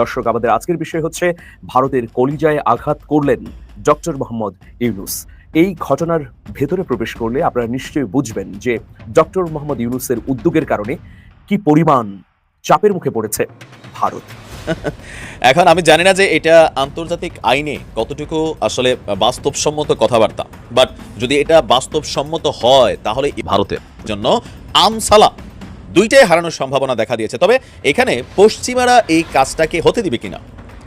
দর্শক, আমাদের আজকের বিষয় হচ্ছে ভারতের কলিজায় আঘাত করলেন ডক্টর মোহাম্মদ ইউনুস। এই ঘটনার ভেতরে প্রবেশ করলে আপনারা নিশ্চয়ই বুঝবেন যে ডক্টর মোহাম্মদ ইউনুসের উদ্যোগের কারণে কি পরিমাণ চাপের মুখে পড়েছে ভারত। এখন আমি জানি না যে এটা আন্তর্জাতিক আইনে কতটুকু আসলে বাস্তবসম্মত কথাবার্তা বাট যদি এটা বাস্তবসম্মত হয় তাহলে ভারতের জন্য আমসালা দুইটাই হারানোর সম্ভাবনা দেখা দিয়েছে। তবে এখানে পশ্চিমারা এই কাজটাকে হতে দিবে কিনা?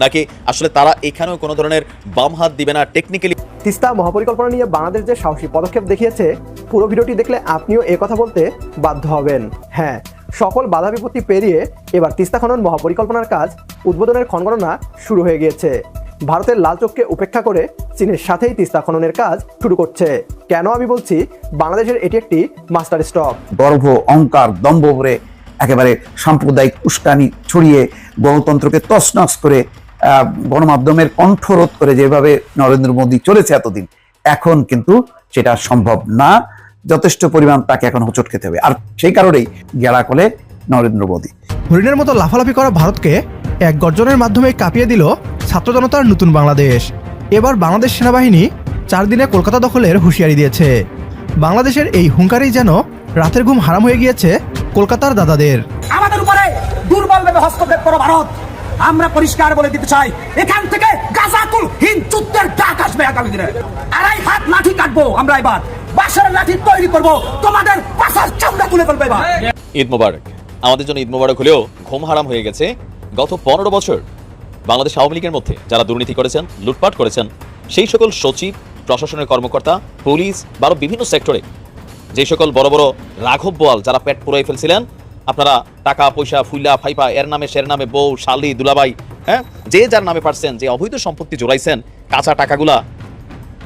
নাকি আসলে তারা এখানেও কোনো ধরনের বাম হাত দিবে না টেকনিক্যালি তিস্তা মহাপরিকল্পনা নিয়ে বাংলাদেশ যে সাহসী পদক্ষেপ দেখিয়েছে, পুরো ভিডিওটি দেখলে আপনিও কথা বলতে বাধ্য হবেন। হ্যাঁ সকল বাধা বিপত্তি পেরিয়ে এবার তিস্তা খনন মহাপরিকল্পনার কাজ উদ্বোধনের ক্ষণগণনা শুরু হয়ে গিয়েছে। ভারতের লাল চোখকে উপেক্ষা করে চীনের সাথেই তিস্তা খননের কাজ শুরু করছে। কেন আমি বলছি বাংলাদেশের এটি একটি মাস্টার স্টক গর্ব অহংকার দম্ভ ভরে একেবারে সাম্প্রদায়িক উস্কানি ছড়িয়ে গণতন্ত্রকে তছনছ করে গণমাধ্যমের কণ্ঠরোধ করে যেভাবে নরেন্দ্র মোদী চলেছে এতদিন এখন কিন্তু সেটা সম্ভব না। যথেষ্ট পরিমাণ তাকে এখন হোঁচট খেতে হবে। আর সেই কারণেই গেলা কোলে নরেন্দ্র মোদী। হরিণের মতো লাফালাফি করা ভারতকে এক গর্জনের মাধ্যমে কাঁপিয়ে দিল ছাত্র জনতার নতুন বাংলাদেশ। এবার বাংলাদেশ সেনাবাহিনী চার দিনে কলকাতা দখলের হুঁশিয়ারি দিয়েছে। বাংলাদেশের এই হুঙ্কারেই যেন রাতের ঘুম হারাম হয়ে গিয়েছে কলকাতার দাদাদের। আমাদের উপরে দুর্বলভাবে হস্তক্ষেপ করো ভারত। আমরা পরিষ্কার বলে দিতে চাই এখান থেকে গাজাকুল হিন্দ যুদ্ধের ডাক আসবে আগামী দিনে। আড়াই হাত লাঠি কাটবো আমরা এবার। বাসার লাঠি তৈরি করব। তোমাদের পাশার চামড়া তুলে ফেলবে এবার। ঈদ মোবারক। আমাদের জন্য ঈদ মোবারক হলেও ঘুম হারাম হয়ে গেছে। গত পনেরো বছর বাংলাদেশ আওয়ামী লীগের মধ্যে যারা দুর্নীতি করেছেন, লুটপাট করেছেন, সেই সকল সচিব, প্রশাসনের কর্মকর্তা, পুলিশ বা বিভিন্ন সেক্টরে যে সকল বড় বড় রাঘব বোয়াল যারা পেট পুরাই ফেলছিলেন, আপনারা টাকা, পয়সা, ফুইলা, ফাইফা, এর নামে, সের নামে, বউ, শালি, দুলাবাই হ্যাঁ? যে যার নামে পারছেন, যে অবৈধ সম্পত্তি জোড়াইছেন, কাঁচা টাকাগুলা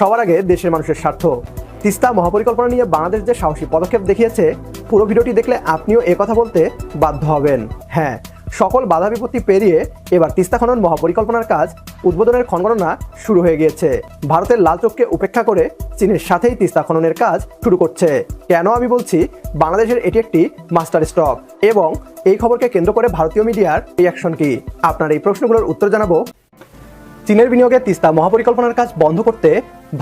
সবার আগে দেশের মানুষের স্বার্থ। তিস্তা মহাপরিকল্পনা নিয়ে বাংলাদেশ যে সাহসী পদক্ষেপ দেখিয়েছে, পুরো ভিডিওটি দেখলে আপনিও কথা বলতে বাধ্য হবেন। হ্যাঁ সকল বাধা বিপত্তি পেরিয়ে এবার তিস্তা খনন মহাপরিকল্পনার কাজ উদ্বোধনের ক্ষণগণনা শুরু হয়ে গিয়েছে। ভারতের লাল চোখকে উপেক্ষা করে চীনের সাথেই তিস্তা খননের কাজ শুরু করছে। কেন আমি বলছি, বাংলাদেশের এটি একটি মাস্টার স্টক এবং এই খবরকে কেন্দ্র করে ভারতীয় মিডিয়ার রিয়াকশন কি? আপনার এই প্রশ্নগুলোর উত্তর জানাব চীনের বিনিয়োগে তিস্তা মহাপরিকল্পনার কাজ বন্ধ করতে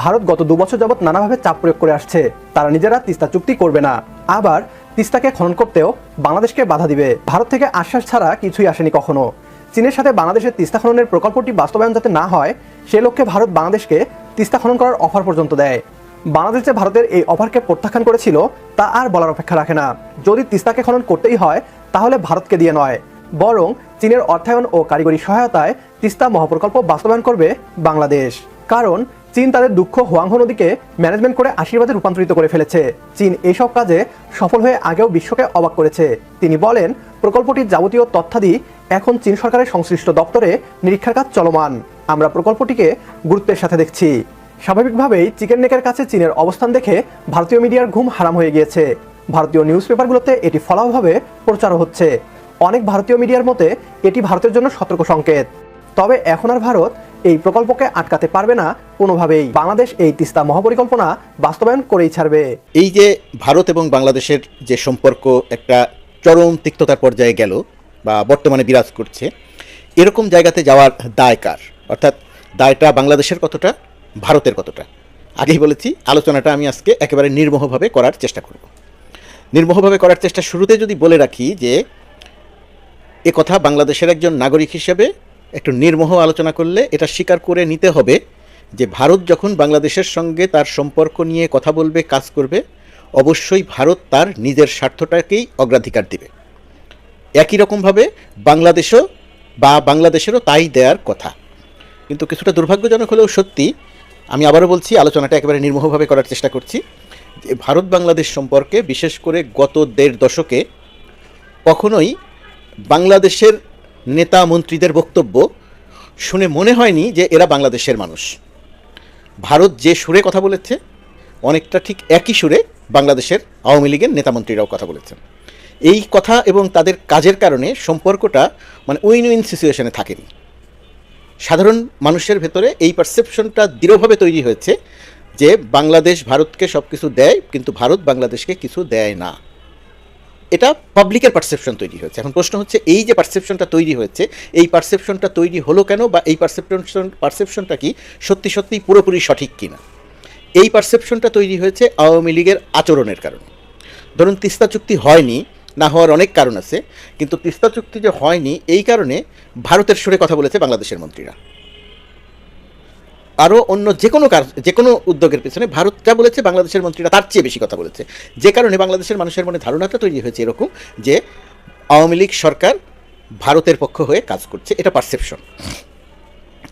ভারত গত দুবছর যাবৎ নানাভাবে চাপ প্রয়োগ করে আসছে। তারা নিজেরা তিস্তা চুক্তি করবে না। আবার তিস্তাকে খনন করতেও বাংলাদেশকে বাধা দিবে। ভারত থেকে আশ্বাস ছাড়া কিছুই আসেনি কখনো। চীনের সাথে বাংলাদেশের তিস্তা খননের প্রকল্পটি বাস্তবায়ন যাতে না হয়, সে লক্ষ্যে ভারত বাংলাদেশকে তিস্তা খনন করার অফার পর্যন্ত দেয়। বাংলাদেশ যে ভারতের এই অফারকে প্রত্যাখ্যান করেছিল, তা আর বলার অপেক্ষা রাখে না। যদি তিস্তাকে খনন করতেই হয়, তাহলে ভারতকে দিয়ে নয়। বরং চীনের অর্থায়ন ও কারিগরি সহায়তায় তিস্তা মহাপ্রকল্প বাস্তবায়ন করবে বাংলাদেশ। কারণ চীন তাদের দুঃখ হোয়াংহো নদীকে ম্যানেজমেন্ট করে আশীর্বাদে রূপান্তরিত করে ফেলেছে। চীন এসব কাজে সফল হয়ে আগেও বিশ্বকে অবাক করেছে। তিনি বলেন, প্রকল্পটির যাবতীয় তথ্যাদি এখন চীন সরকারের সংশ্লিষ্ট দপ্তরে নিরীক্ষার কাজ চলমান। আমরা প্রকল্পটিকে গুরুত্বের সাথে দেখছি। স্বাভাবিকভাবেই চিকেন নেকের কাছে চীনের অবস্থান দেখে ভারতীয় মিডিয়ার ঘুম হারাম হয়ে গিয়েছে। ভারতীয় নিউজ পেপারগুলোতে এটি ফলাভাবে প্রচারও হচ্ছে। অনেক ভারতীয় মিডিয়ার মতে, এটি ভারতের জন্য সতর্ক সংকেত। তবে এখন আর ভারত এই প্রকল্পকে আটকাতে পারবে না কোনোভাবেই। বাংলাদেশ এই তিস্তা মহাপরিকল্পনা বাস্তবায়ন করেই ছাড়বে। এই যে ভারত এবং বাংলাদেশের যে সম্পর্ক একটা চরম তিক্ততার পর্যায়ে গেল বা বর্তমানে বিরাজ করছে, এরকম জায়গাতে যাওয়ার দায় কার? অর্থাৎ দায়টা বাংলাদেশের কতটা, ভারতের কতটা? আগেই বলেছি, আলোচনাটা আমি আজকে একেবারে নির্মোহভাবে করার চেষ্টা করব। নির্মোহভাবে করার চেষ্টা শুরুতে যদি বলে রাখি যে এ কথা বাংলাদেশের একজন নাগরিক হিসেবে একটু নির্মোহ আলোচনা করলে এটা স্বীকার করে নিতে হবে যে ভারত যখন বাংলাদেশের সঙ্গে তার সম্পর্ক নিয়ে কথা বলবে, কাজ করবে, অবশ্যই ভারত তার নিজের স্বার্থটাকেই অগ্রাধিকার দিবে। একই রকমভাবে বাংলাদেশও বা বাংলাদেশেরও তাই দেওয়ার কথা। কিন্তু কিছুটা দুর্ভাগ্যজনক হলেও সত্যি আমি আবারও বলছি, আলোচনাটা একেবারে নির্মোহভাবে করার চেষ্টা করছি যে ভারত বাংলাদেশ সম্পর্কে বিশেষ করে গত দেড় দশকে কখনোই বাংলাদেশের নেতা মন্ত্রীদের বক্তব্য শুনে মনে হয়নি যে এরা বাংলাদেশের মানুষ। ভারত যে সুরে কথা বলেছে, অনেকটা ঠিক একই সুরে বাংলাদেশের আওয়ামী লীগের নেতামন্ত্রীরাও কথা বলেছেন। এই কথা এবং তাদের কাজের কারণে সম্পর্কটা মানে উইন উইন সিচুয়েশনে থাকেনি। সাধারণ মানুষের ভেতরে এই পারসেপশনটা দৃঢ়ভাবে তৈরি হয়েছে যে বাংলাদেশ ভারতকে সব কিছু দেয়, কিন্তু ভারত বাংলাদেশকে কিছু দেয় না। এটা পাবলিকের পারসেপশন তৈরি হয়েছে। এখন প্রশ্ন হচ্ছে, এই যে পারসেপশনটা তৈরি হয়েছে, এই পারসেপশনটা তৈরি হলো কেন বা এই পারসেপশন পারসেপশনটা কি সত্যি সত্যি পুরোপুরি সঠিক কিনা? এই পারসেপশনটা তৈরি হয়েছে আওয়ামী লীগের আচরণের কারণে। ধরুন, তিস্তা চুক্তি হয়নি, না হওয়ার অনেক কারণ আছে, কিন্তু তিস্তা চুক্তি যে হয়নি, এই কারণে ভারতের সুরে কথা বলেছে বাংলাদেশের মন্ত্রীরা। আরও অন্য যে কোনো কাজ যে কোনো উদ্যোগের পেছনে ভারত যা বলেছে, বাংলাদেশের মন্ত্রীরা তার চেয়ে বেশি কথা বলেছে। যে কারণে বাংলাদেশের মানুষের মনে ধারণাটা তৈরি হয়েছে এরকম যে আওয়ামী লীগ সরকার ভারতের পক্ষ হয়ে কাজ করছে, এটা পারসেপশন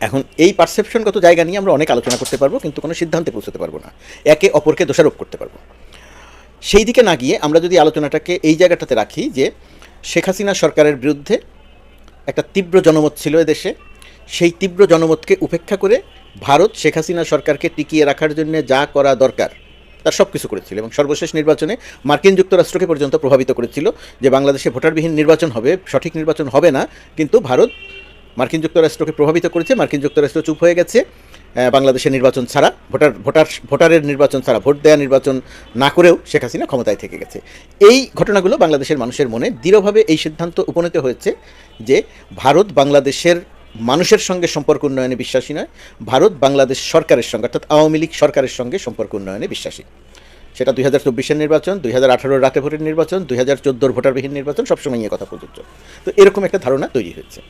এখন এই পারসেপশনগত জায়গা নিয়ে আমরা অনেক আলোচনা করতে পারব, কিন্তু কোনো সিদ্ধান্তে পৌঁছতে পারব না। একে অপরকে দোষারোপ করতে পারব। সেই দিকে না গিয়ে আমরা যদি আলোচনাটাকে এই জায়গাটাতে রাখি যে শেখ হাসিনা সরকারের বিরুদ্ধে একটা তীব্র জনমত ছিল এদেশে সেই তীব্র জনমতকে উপেক্ষা করে ভারত শেখ হাসিনা সরকারকে টিকিয়ে রাখার জন্য যা করা দরকার, তার সব কিছু করেছিল এবং সর্বশেষ নির্বাচনে মার্কিন যুক্তরাষ্ট্রকে পর্যন্ত প্রভাবিত করেছিল যে বাংলাদেশে ভোটারবিহীন নির্বাচন হবে, সঠিক নির্বাচন হবে না, কিন্তু ভারত মার্কিন যুক্তরাষ্ট্রকে প্রভাবিত করেছে। মার্কিন যুক্তরাষ্ট্র চুপ হয়ে গেছে। বাংলাদেশের নির্বাচন ছাড়া, ভোটার ভোটার, ভোটারের নির্বাচন ছাড়া, ভোট দেওয়া নির্বাচন না করেও শেখ হাসিনা ক্ষমতায় থেকে গেছে। এই ঘটনাগুলো বাংলাদেশের মানুষের মনে দৃঢ়ভাবে এই সিদ্ধান্ত উপনীত হয়েছে যে ভারত বাংলাদেশের মানুষের সঙ্গে সম্পর্ক উন্নয়নে বিশ্বাসী নয়, ভারত বাংলাদেশ সরকারের সঙ্গে, অর্থাৎ আওয়ামী লীগ সরকারের সঙ্গে সম্পর্ক উন্নয়নে বিশ্বাসী। সেটা দুই হাজার চব্বিশের নির্বাচন, দুই হাজার আঠারোর রাতে ভোটের নির্বাচন, দুই হাজার চোদ্দোর ভোটারবিহীন নির্বাচন, সবসময় নিয়ে কথা প্রযোজ্য। তো এরকম একটা ধারণা তৈরি হয়েছে।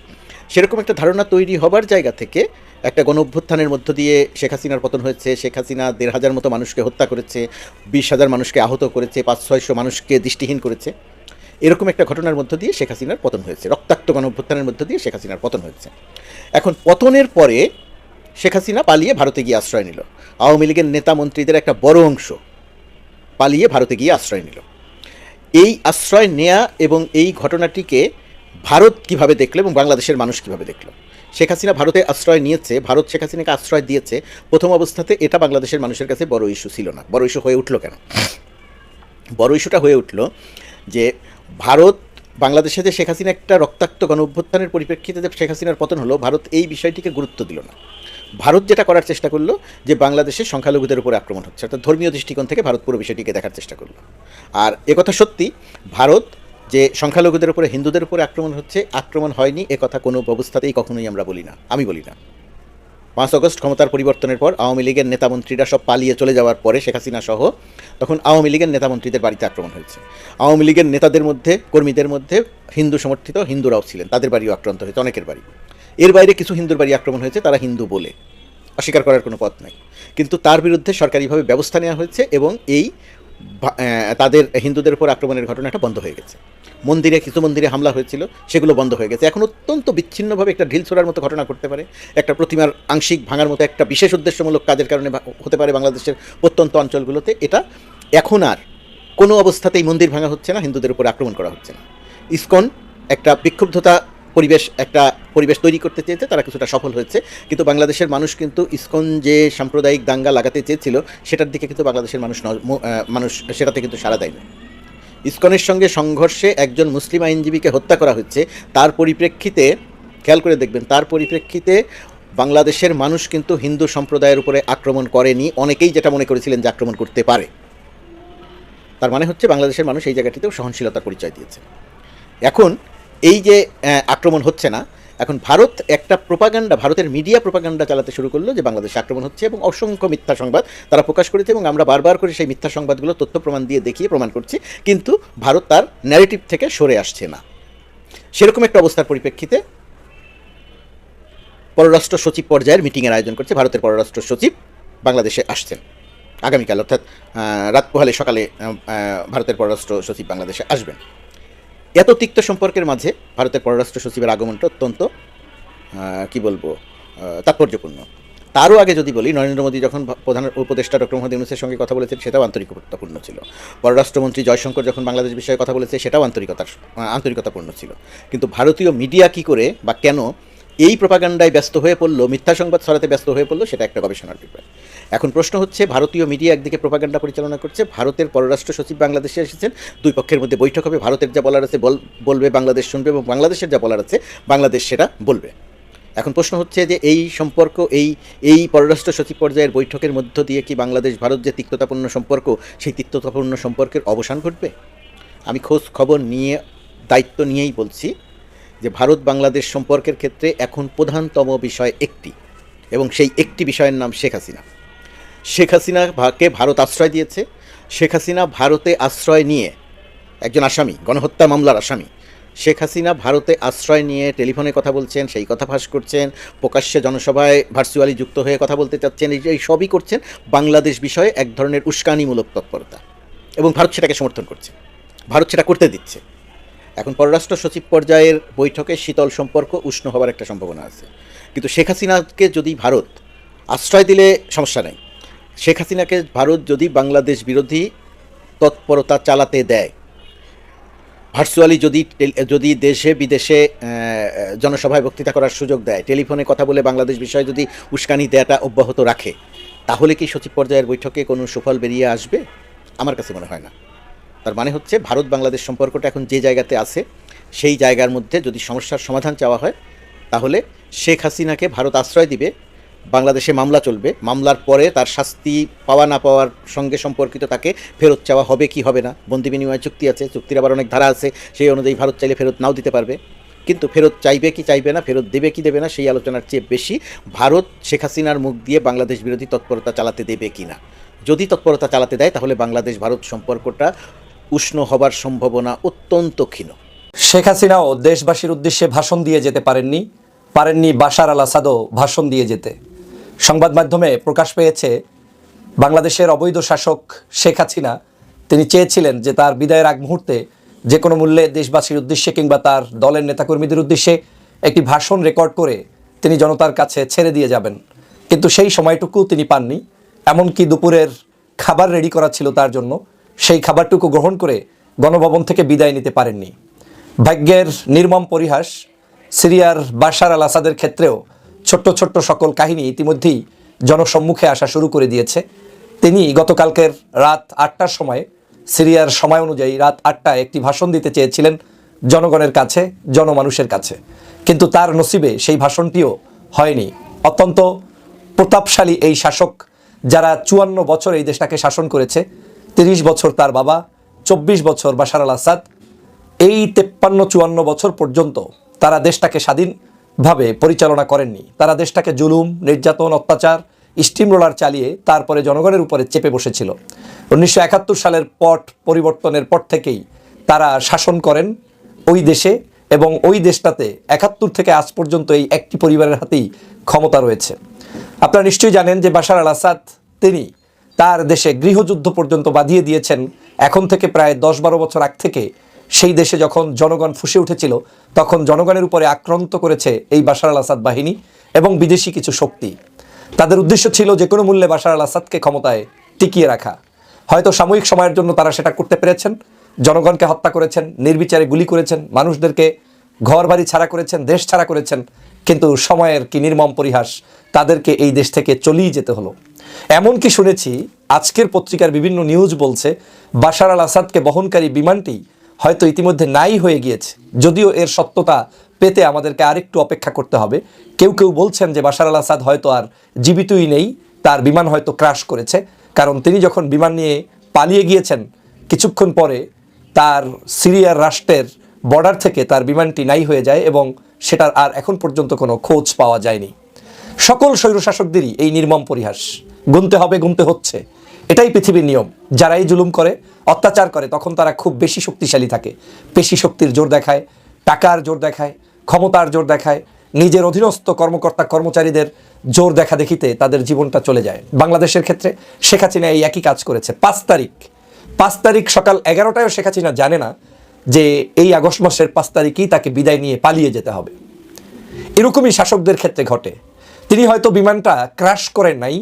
সেরকম একটা ধারণা তৈরি হবার জায়গা থেকে একটা গণ অভ্যুত্থানের মধ্য দিয়ে শেখ হাসিনার পতন হয়েছে, শেখ হাসিনা দেড় হাজার মতো মানুষকে হত্যা করেছে, বিশ হাজার মানুষকে আহত করেছে, পাঁচ ছয়শো মানুষকে দৃষ্টিহীন করেছে। এরকম একটা ঘটনার মধ্য দিয়ে শেখ হাসিনার পতন হয়েছে। রক্তাক্ত গণ অভ্যুত্থানের মধ্য দিয়ে শেখ হাসিনার পতন হয়েছে। এখন পতনের পরে শেখ হাসিনা পালিয়ে ভারতে গিয়ে আশ্রয় নিল। আওয়ামী লীগের নেতা মন্ত্রীদের একটা বড় অংশ পালিয়ে ভারতে গিয়ে আশ্রয় নিল। এই আশ্রয় নেয়া এবং এই ঘটনাটিকে ভারত কীভাবে দেখল এবং বাংলাদেশের মানুষ কীভাবে দেখল? শেখ হাসিনা ভারতে আশ্রয় নিয়েছে, ভারত শেখ হাসিনাকে আশ্রয় দিয়েছে, প্রথম অবস্থাতে এটা বাংলাদেশের মানুষের কাছে বড় ইস্যু ছিল না। বড় ইস্যু হয়ে উঠল কেন? বড় ইস্যুটা হয়ে উঠল যে ভারত, বাংলাদেশে যে শেখ হাসিনা একটা রক্তাক্ত গণ অভ্যুত্থানের পরিপ্রেক্ষিতে যে শেখ হাসিনার পতন হলো, ভারত এই বিষয়টিকে গুরুত্ব দিল না। ভারত যেটা করার চেষ্টা করল, যে বাংলাদেশের সংখ্যালঘুদের উপরে আক্রমণ হচ্ছে, অর্থাৎ ধর্মীয় দৃষ্টিকোণ থেকে ভারত পুরো বিষয়টিকে দেখার চেষ্টা করল। আর একথা সত্যি, ভারত যে সংখ্যালঘুদের উপরে, হিন্দুদের উপরে আক্রমণ হচ্ছে, আক্রমণ হয়নি কথা কোনো অবস্থাতেই কখনোই আমরা বলি না, আমি বলি না। পাঁচ আগস্ট ক্ষমতার পরিবর্তনের পর আওয়ামী লীগের নেতামন্ত্রীরা সব পালিয়ে চলে যাওয়ার পরে শেখ হাসিনা সহ তখন আওয়ামী লীগের নেতামন্ত্রীদের বাড়িতে আক্রমণ হয়েছে। আওয়ামী লীগের নেতাদের মধ্যে, কর্মীদের মধ্যে হিন্দু সমর্থিত হিন্দুরাও ছিলেন। তাদের বাড়িও আক্রান্ত হয়েছে, অনেকের বাড়ি। এর বাইরে কিছু হিন্দুর বাড়ি আক্রমণ হয়েছে, তারা হিন্দু বলে। অস্বীকার করার কোনো পথ নাই। কিন্তু তার বিরুদ্ধে সরকারিভাবে ব্যবস্থা নেওয়া হয়েছে এবং এই তাদের হিন্দুদের উপর আক্রমণের ঘটনাটা বন্ধ হয়ে গেছে। মন্দিরে কিছু মন্দিরে হামলা হয়েছিল, সেগুলো বন্ধ হয়ে গেছে। এখন অত্যন্ত বিচ্ছিন্নভাবে একটা ঢিল ছোড়ার মতো ঘটনা করতে পারে। একটা প্রতিমার আংশিক ভাঙার মতো একটা বিশেষ উদ্দেশ্যমূলক কাজের কারণে হতে পারে বাংলাদেশের প্রত্যন্ত অঞ্চলগুলোতে। এটা এখন আর কোনো অবস্থাতেই মন্দির ভাঙা হচ্ছে না, হিন্দুদের উপর আক্রমণ করা হচ্ছে না। ইসকন একটা বিক্ষুব্ধতা পরিবেশ, একটা পরিবেশ তৈরি করতে চেয়েছে, তারা কিছুটা সফল হয়েছে। কিন্তু বাংলাদেশের মানুষ কিন্তু ইসকন যে সাম্প্রদায়িক দাঙ্গা লাগাতে চেয়েছিল, সেটার দিকে কিন্তু বাংলাদেশের মানুষ মানুষ সেটাতে কিন্তু সাড়া দেয়নি। ইসকনের সঙ্গে সংঘর্ষে একজন মুসলিম আইনজীবীকে হত্যা করা হচ্ছে তার পরিপ্রেক্ষিতে, খেয়াল করে দেখবেন, তার পরিপ্রেক্ষিতে বাংলাদেশের মানুষ কিন্তু হিন্দু সম্প্রদায়ের উপরে আক্রমণ করেনি। অনেকেই যেটা মনে করেছিলেন যে আক্রমণ করতে পারে। তার মানে হচ্ছে বাংলাদেশের মানুষ এই জায়গাটিতেও সহনশীলতার পরিচয় দিয়েছে। এখন এই যে আক্রমণ হচ্ছে না, এখন ভারত একটা প্রোপাগান্ডা, ভারতের মিডিয়া প্রোপাগান্ডা চালাতে শুরু করল যে বাংলাদেশে আক্রমণ হচ্ছে এবং অসংখ্য মিথ্যা সংবাদ তারা প্রকাশ করেছে এবং আমরা বারবার করে সেই মিথ্যা সংবাদগুলো তথ্য প্রমাণ দিয়ে দেখিয়ে প্রমাণ করছি, কিন্তু ভারত তার ন্যারেটিভ থেকে সরে আসছে না। সেরকম একটা অবস্থার পরিপ্রেক্ষিতে পররাষ্ট্র সচিব পর্যায়ের মিটিংয়ের আয়োজন করছে ভারতের পররাষ্ট্র সচিব বাংলাদেশে আসছেন। আগামীকাল অর্থাৎ রাত পোহালে সকালে ভারতের পররাষ্ট্র সচিব বাংলাদেশে আসবেন। এত তিক্ত সম্পর্কের মাঝে ভারতের পররাষ্ট্র সচিবের আগমনটা অত্যন্ত কি বলব তাৎপর্যপূর্ণ। তারও আগে যদি বলি, নরেন্দ্র মোদী যখন প্রধান উপদেষ্টা ডক্টর মোহাম্মদ ইউনুসের সঙ্গে কথা বলেছেন, সেটাও আন্তরিকতাপূর্ণ ছিল। পররাষ্ট্রমন্ত্রী জয়শঙ্কর যখন বাংলাদেশ বিষয়ে কথা বলেছে, সেটাও আন্তরিকতার আন্তরিকতাপূর্ণ ছিল। কিন্তু ভারতীয় মিডিয়া কি করে বা কেন এই প্রপাগান্ডায় ব্যস্ত হয়ে পড়ল, মিথ্যা সংবাদ ছড়াতে ব্যস্ত হয়ে পড়ল, সেটা একটা গবেষণার বিষয়। এখন প্রশ্ন হচ্ছে, ভারতীয় মিডিয়া একদিকে প্রপাগান্ডা পরিচালনা করছে, ভারতের পররাষ্ট্র সচিব বাংলাদেশে এসেছেন, দুই পক্ষের মধ্যে বৈঠক হবে, ভারতের যা বলার আছে বল- বলবে, বাংলাদেশ শুনবে এবং বাংলাদেশের যা বলার আছে, বাংলাদেশ সেটা বলবে। এখন প্রশ্ন হচ্ছে যে, এই সম্পর্ক, এই এই পররাষ্ট্র সচিব পর্যায়ের বৈঠকের মধ্য দিয়ে কি বাংলাদেশ, ভারত যে তিক্ততাপূর্ণ সম্পর্ক, সেই তিক্ততাপূর্ণ সম্পর্কের অবসান ঘটবে? আমি খোঁজ খবর নিয়ে, দায়িত্ব নিয়েই বলছি যে, ভারত, বাংলাদেশ সম্পর্কের ক্ষেত্রে এখন প্রধানতম বিষয় একটি এবং সেই একটি বিষয়ের নাম শেখ হাসিনা। শেখ হাসিনা ভাকে ভারত আশ্রয় দিয়েছে। শেখ হাসিনা ভারতে আশ্রয় নিয়ে একজন আসামি, গণহত্যা মামলার আসামি। শেখ হাসিনা ভারতে আশ্রয় নিয়ে টেলিফোনে কথা বলছেন, সেই কথা ফাঁস করছেন, প্রকাশ্যে জনসভায় ভার্চুয়ালি যুক্ত হয়ে কথা বলতে চাচ্ছেন এই সবই করছেন বাংলাদেশ বিষয়ে এক ধরনের উস্কানিমূলক তৎপরতা। এবং ভারত সেটাকে সমর্থন করছে। ভারত সেটা করতে দিচ্ছে। এখন পররাষ্ট্র সচিব পর্যায়ের বৈঠকে শীতল সম্পর্ক উষ্ণ হওয়ার একটা সম্ভাবনা আছে। কিন্তু শেখ হাসিনাকে যদি ভারত আশ্রয় দিলে সমস্যা নেই। শেখ হাসিনাকে ভারত যদি বাংলাদেশ বিরোধী তৎপরতা চালাতে দেয়, ভার্চুয়ালি যদি যদি দেশে, বিদেশে জনসভায় বক্তৃতা করার সুযোগ দেয়, টেলিফোনে কথা বলে বাংলাদেশ বিষয়ে যদি উস্কানি দেয়াটা অব্যাহত রাখে, তাহলে কি সচিব পর্যায়ের বৈঠকে কোনো সুফল বেরিয়ে আসবে? আমার কাছে মনে হয় না। তার মানে হচ্ছে ভারত বাংলাদেশ সম্পর্কটা এখন যে জায়গাতে আছে, সেই জায়গার মধ্যে যদি সমস্যার সমাধান চাওয়া হয়, তাহলে শেখ হাসিনাকে ভারত আশ্রয় দিবে বাংলাদেশে মামলা চলবে। মামলার পরে তার শাস্তি পাওয়া না পাওয়ার সঙ্গে সম্পর্কিত তাকে ফেরত চাওয়া হবে কি হবে না, বন্দি বিনিময় চুক্তি আছে, চুক্তির আবার অনেক ধারা আছে, সেই অনুযায়ী ভারত চাইলে ফেরত নাও দিতে পারবে। কিন্তু ফেরত চাইবে কি চাইবে না, ফেরত দেবে কি দেবে না, সেই আলোচনার চেয়ে বেশি ভারত শেখ হাসিনার মুখ দিয়ে বাংলাদেশ বিরোধী তৎপরতা চালাতে দেবে কি না যদি তৎপরতা চালাতে দেয়, তাহলে বাংলাদেশ ভারত সম্পর্কটা উষ্ণ হবার সম্ভাবনা অত্যন্ত ক্ষীণ। শেখ হাসিনাও দেশবাসীর উদ্দেশ্যে ভাষণ দিয়ে যেতে পারেননি পারেননি বাশার আল আসাদও ভাষণ দিয়ে যেতে। সংবাদ মাধ্যমে প্রকাশ পেয়েছে, বাংলাদেশের অবৈধ শাসক শেখ হাসিনা, তিনি চেয়েছিলেন যে তার বিদায়ের আগ মুহূর্তে যে কোনো মূল্যে দেশবাসীর উদ্দেশ্যে কিংবা তার দলের নেতাকর্মীদের উদ্দেশ্যে একটি ভাষণ রেকর্ড করে তিনি জনতার কাছে ছেড়ে দিয়ে যাবেন। কিন্তু সেই সময়টুকু তিনি পাননি। এমনকি দুপুরের খাবার রেডি করা ছিল তার জন্য। সেই খাবারটুকু গ্রহণ করে গণভবন থেকে বিদায় নিতে পারেননি। ভাগ্যের নির্মম পরিহাস সিরিয়ার বাশার আল আসাদের ক্ষেত্রেও ছোট্ট ছোট্ট সকল কাহিনী ইতিমধ্যেই জনসম্মুখে আসা শুরু করে দিয়েছে। তিনি গতকালকের রাত আটটার সময়, সিরিয়ার সময় অনুযায়ী রাত আটটায় একটি ভাষণ দিতে চেয়েছিলেন জনগণের কাছে, জনমানুষের কাছে। কিন্তু তার নসিবে সেই ভাষণটিও হয়নি। অত্যন্ত প্রতাপশালী এই শাসক, যারা চুয়ান্ন বছর এই দেশটাকে শাসন করেছে, তিরিশ বছর তার বাবা, চব্বিশ বছর বাশার আল আসাদ, এই তেপ্পান্ন চুয়ান্ন বছর পর্যন্ত তারা দেশটাকে স্বাধীনভাবে পরিচালনা করেননি। তারা দেশটাকে জুলুম, নির্যাতন, অত্যাচার, স্টিম রোলার চালিয়ে তারপরে জনগণের উপরে চেপে বসেছিল। উনিশশো একাত্তর সালের পট পরিবর্তনের পর থেকেই তারা শাসন করেন ওই দেশে এবং ওই দেশটাতে একাত্তর থেকে আজ পর্যন্ত এই একটি পরিবারের হাতেই ক্ষমতা রয়েছে। আপনারা নিশ্চয়ই জানেন যে বাশার আল আসাদ, তিনি তার দেশে গৃহযুদ্ধ পর্যন্ত বাঁধিয়ে দিয়েছেন। এখন থেকে প্রায় দশ বারো বছর আগ থেকে সেই দেশে যখন জনগণ ফুসে উঠেছিল, তখন জনগণের উপরে আক্রান্ত করেছে এই বাশার আল আসাদ বাহিনী এবং বিদেশি কিছু শক্তি। তাদের উদ্দেশ্য ছিল যে কোনো মূল্যে বাশার আল আসাদকে ক্ষমতায় টিকিয়ে রাখা। হয়তো সাময়িক সময়ের জন্য তারা সেটা করতে পেরেছেন। জনগণকে হত্যা করেছেন, নির্বিচারে গুলি করেছেন, মানুষদেরকে ঘর বাড়ি ছাড়া করেছেন, দেশ ছাড়া করেছেন, কিন্তু সময়ের কি নির্মম পরিহাস তাদেরকে এই দেশ থেকে চলেই যেতে হলো। এমনকি শুনেছি, আজকের পত্রিকার বিভিন্ন নিউজ বলছে, বাশার আল আসাদকে বহনকারী বিমানটি হয়তো ইতিমধ্যে নাই হয়ে গিয়েছে। যদিও এর সত্যতা পেতে আমাদেরকে আরেকটু অপেক্ষা করতে হবে। কেউ কেউ বলছেন যে বাশার আল আসাদ হয়তো আর জীবিতই নেই, তার বিমান হয়তো ক্রাশ করেছে। কারণ তিনি যখন বিমান নিয়ে পালিয়ে গিয়েছেন, কিছুক্ষণ পরে তার সিরিয়ার রাষ্ট্রের বর্ডার থেকে তার বিমানটি নাই হয়ে যায় এবং সেটার আর এখন পর্যন্ত কোনো খোঁজ পাওয়া যায়নি। সকল স্বৈরশাসকদেরই এই নির্মম পরিহাস, গুনতে হবে, গুনতে হচ্ছে। এটাই পৃথিবীর নিয়ম। যারাই জুলুম করে, অত্যাচার করে, তখন তারা খুব বেশি শক্তিশালী থাকে। পেশি শক্তির জোর দেখায়, টাকার জোর দেখায়, ক্ষমতার জোর দেখায়, নিজের অধীনস্থ কর্মকর্তা, কর্মচারীদের জোর দেখা দেখিতে তাদের জীবনটা চলে যায়। বাংলাদেশের ক্ষেত্রে শেখ হাসিনা এই একই কাজ করেছে। পাঁচ তারিখ পাঁচ তারিখ সকাল এগারোটায়ও শেখ হাসিনা জানে না যে এই আগস্ট মাসের পাঁচ তারিখেই তাকে বিদায় নিয়ে পালিয়ে যেতে হবে। এরকমই শাসকদের ক্ষেত্রে ঘটে। তিনি হয়তো বিমানটা ক্র্যাশ করেন নাই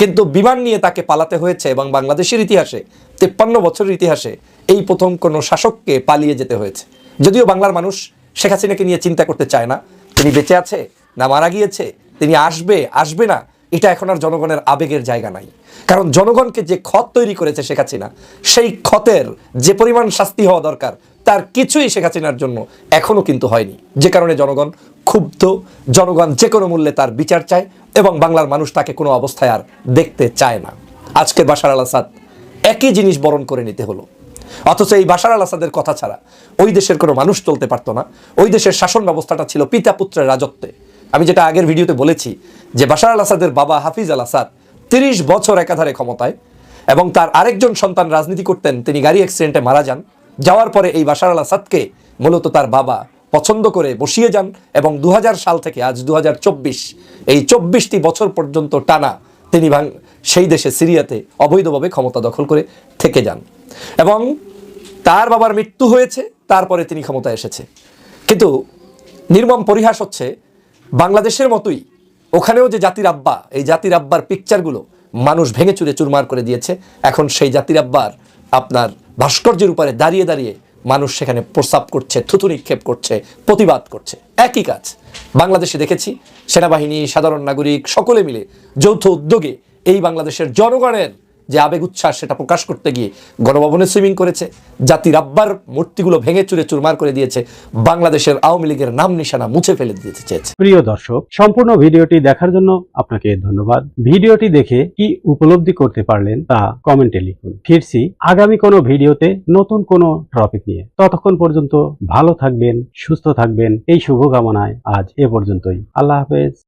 কিন্তু বিমান নিয়ে তাকে পালাতে হয়েছে এবং বাংলাদেশের ইতিহাসে, তেপ্পান্ন বছরের ইতিহাসে এই প্রথম কোনো শাসককে পালিয়ে যেতে হয়েছে। যদিও বাংলার মানুষ শেখ হাসিনাকে নিয়ে চিন্তা করতে চায় না, তিনি বেঁচে আছে না মারা গিয়েছে, তিনি আসবে আসবে না, এটা এখন আর জনগণের আবেগের জায়গা নাই। কারণ জনগণকে যে ক্ষত তৈরি করেছে শেখ হাসিনা, সেই ক্ষতের যে পরিমাণ শাস্তি হওয়া দরকার তার কিছুই শেখ হাসিনার জন্য এখনও কিন্তু হয়নি। যে কারণে জনগণ ক্ষুব্ধ, জনগণ যে কোনো মূল্যে তার বিচার চায় এবং বাংলার মানুষ তাকে কোনো অবস্থায় আর দেখতে চায় না। আজকের বাশার আল আসাদ একই জিনিস বরণ করে নিতে হলো। অথচ এই বাশার আল আসাদের কথা ছাড়া ওই দেশের কোনো মানুষ চলতে পারতো না। ওই দেশের শাসন ব্যবস্থাটা ছিল পিতা পুত্রের রাজত্বে। আমি যেটা আগের ভিডিওতে বলেছি যে বাশার আল আসাদের বাবা হাফিজ আল আসাদ তিরিশ বছর একাধারে ক্ষমতায় এবং তার আরেকজন সন্তান রাজনীতি করতেন, তিনি গাড়ি অ্যাক্সিডেন্টে মারা যান। যাওয়ার পরে এই বাশার আল আসাদকে মূলত তার বাবা পছন্দ করে বসিয়ে যান এবং দু হাজার সাল থেকে আজ দু হাজার চব্বিশ, এই চব্বিশটি বছর পর্যন্ত টানা তিনি ভাং, সেই দেশে সিরিয়াতে অবৈধভাবে ক্ষমতা দখল করে থেকে যান। এবং তার বাবার মৃত্যু হয়েছে, তারপরে তিনি ক্ষমতায় এসেছে। কিন্তু নির্মম পরিহাস হচ্ছে, বাংলাদেশের মতোই ওখানেও যে জাতির আব্বা, এই জাতির আব্বার পিকচারগুলো মানুষ ভেঙে চুরে চুরমার করে দিয়েছে, এখন সেই জাতির আব্বার আপনার ভাস্কর্যের উপরে দাঁড়িয়ে দাঁড়িয়ে মানুষ সেখানে প্রস্তাব করছে, থুতু নিক্ষেপ করছে, প্রতিবাদ করছে। একই কাজ। বাংলাদেশে দেখেছি সেনাবাহিনী, সাধারণ নাগরিক সকলে মিলে যৌথ উদ্যোগে এই বাংলাদেশের জনগণের যে আবেগ, উচ্ছ্বাস সেটা প্রকাশ করতে গিয়ে গণভবনে সুইমিং করেছে। জাতির আব্বার মূর্তিগুলো ভেঙে চুরে চুরমার করে দিয়েছে। বাংলাদেশের আওয়ামী লীগের নাম নিশানা মুছে ফেলে দিতে চেয়েছে। প্রিয় দর্শক, সম্পূর্ণ ভিডিওটি দেখার জন্য আপনাকে ধন্যবাদ। ভিডিওটি দেখে কি উপলব্ধি করতে পারলেন তা কমেন্টে লিখুন। ফিরছি আগামী কোনো ভিডিওতে নতুন কোনো টপিক নিয়ে। ততক্ষণ পর্যন্ত ভালো থাকবেন, সুস্থ থাকবেন। এই শুভকামনায় আজ এ পর্যন্তই। আল্লাহ হাফেজ।